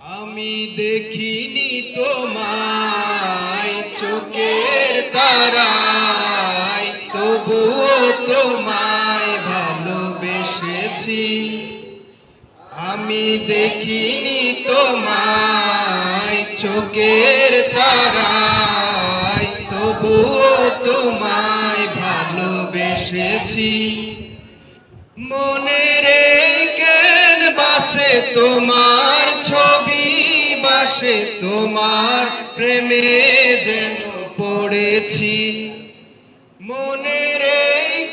আমি দেখিনি তোমায় চোখের তারায়, তবুও তোমায় ভালোবেসেছি। আমি দেখিনি তোমায় চোখের তারায়, তবুও তোমায় ভালোবেসেছি। মনের কেন বাসে ছবি বাসে তোমার প্রেমে যেন পড়েছি। মনের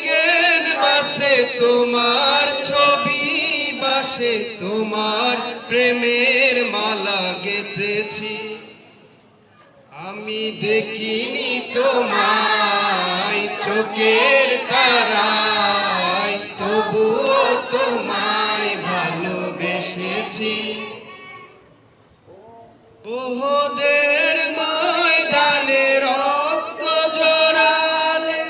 কেন বাসে তোমার ছবি বাসে তোমার প্রেমের মালা গেঁথেছি। আমি দেখিনি তোমায় চোখের তারায়, তবুও তোমায় ভালোবেসেছি। ওহদের ময়দানে রক্ত জড়ালে,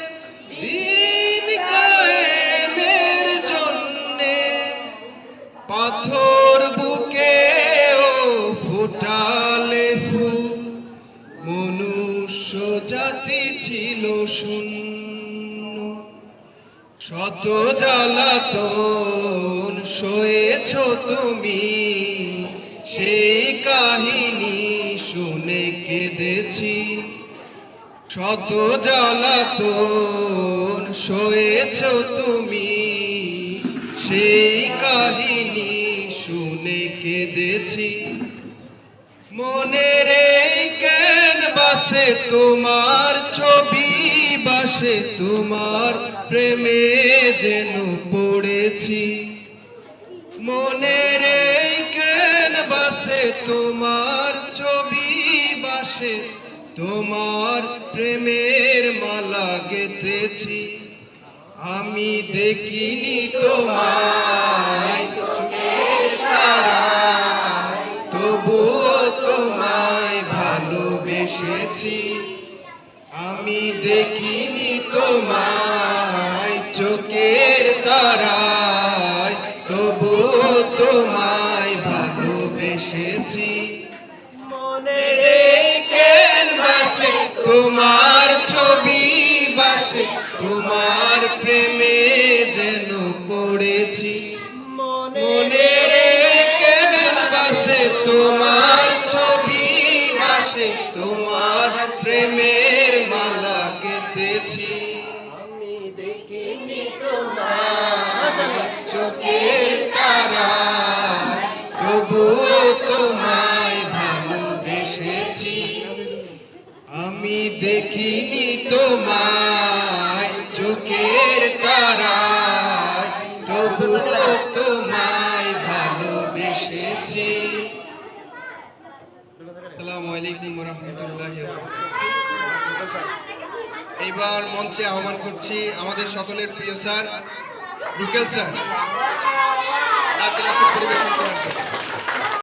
দিন কায়েমের জন্যে। পাথর বুকে ও ফুটালে ফুল, মনুষ্য জাতি ছিল শূন্য। শত জ্বালাতন সয়েছ তুমি সেই কেঁদেছি শত জ্বালাতন সয়েছ তুমি। সেই কাহিনী শুনে কেঁদেছি। মনের কেন বাসে তোমার ছবি, বাসে তোমার প্রেমে যেন পড়েছি। মনের কেন বাসে তোমার ছবি বাসে তোমার প্রেমের মালা গেঁথেছি। আমি দেখিনি তোমায় চোখের তারায়, তবুও তোমায় ভালোবেসেছি। আমি দেখিনি তোমায় চোখের তারায় তবুও তোমায় ভালোবেসেছি। মনে কেন বাসে, তোমার ছবি বাসে, তোমার প্রেমে যেন পড়েছি। মনের কেন বাসে, তোমার ছবি বাসে, তোমার প্রেমের মালা গেঁথেছি আমি দেখিনি তোমার চোখের তারা তবুও আমি দেখিনি তোমায় চোখের তারা তবুও তোমায় ভালোবেসেছি। আসসালামু আলাইকুম রহমতুল্লাহ এইবার মঞ্চে আহ্বান করছি আমাদের সকলের প্রিয় স্যার, রুকেল স্যার। পরিবেশন করার।